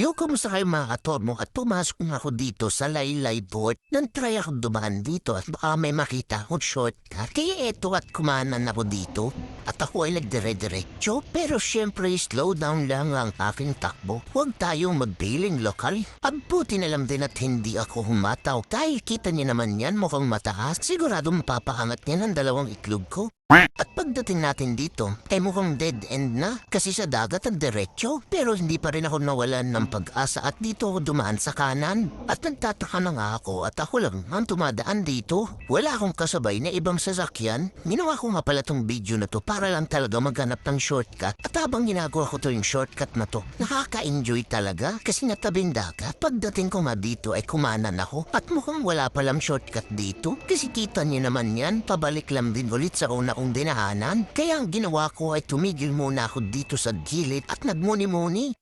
Yo, kumusta kayo mga katormo? At pumasok nga ako dito sa Laylay Port. Nang try ako dumaan dito at baka may makita akong shortcut. Kaya eto at kumanan ako dito. At ako ay nagdire-diretso. Pero syempre slow down lang ang aking takbo. Huwag tayong magbiling lokal. Ang buti na lang din at hindi ako humataw. Dahil kita niya naman yan mukhang mataas. Sigurado mapapakangat niya ng dalawang iklog ko. At pagdating natin dito, ay mukhang dead end na kasi sa dagat ang diretsyo. Pero hindi pa rin ako nawalan ng pag-asa at dito ako dumaan sa kanan. At nagtataka na nga ako at ako lang ang tumadaan dito. Wala akong kasabay na ibang sasakyan. Ginawa ko nga pala tong video na to para lang talaga maghanap ng shortcut. At habang ginagawa ko to yung shortcut na to, nakaka-enjoy talaga kasi natabing dagat. Pagdating ko nga dito ay kumanan ako at mukhang wala palang shortcut dito. Kasi kita niyo naman yan, pabalik lang din ulit sa una kong dinahanan. Kaya ang ginawa ko ay tumigil muna ako dito sa gilid at nagmuni-muni.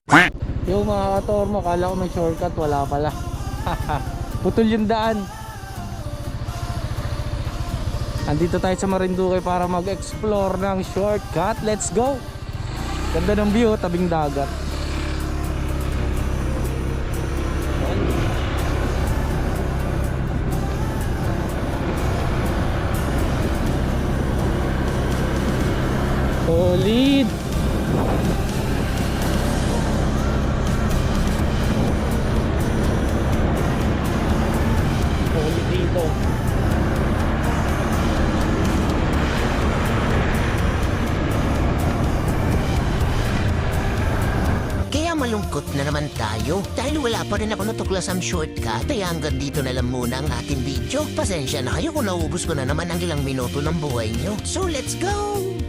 Yung mga katormo, kala ko may shortcut, wala pala. Putol yung daan. Andito tayo sa Marinduque para mag-explore ng shortcut. Let's go! Ganda ng view, tabing dagat. Solid! Solid dito. Kaya malungkot na naman tayo dahil wala pa rin ako natuklasang shortcut. Kaya hanggang dito na lang muna ang ating video. Pasensya na kayo kung naubos ko na naman ang ilang minuto ng buhay nyo. So let's go!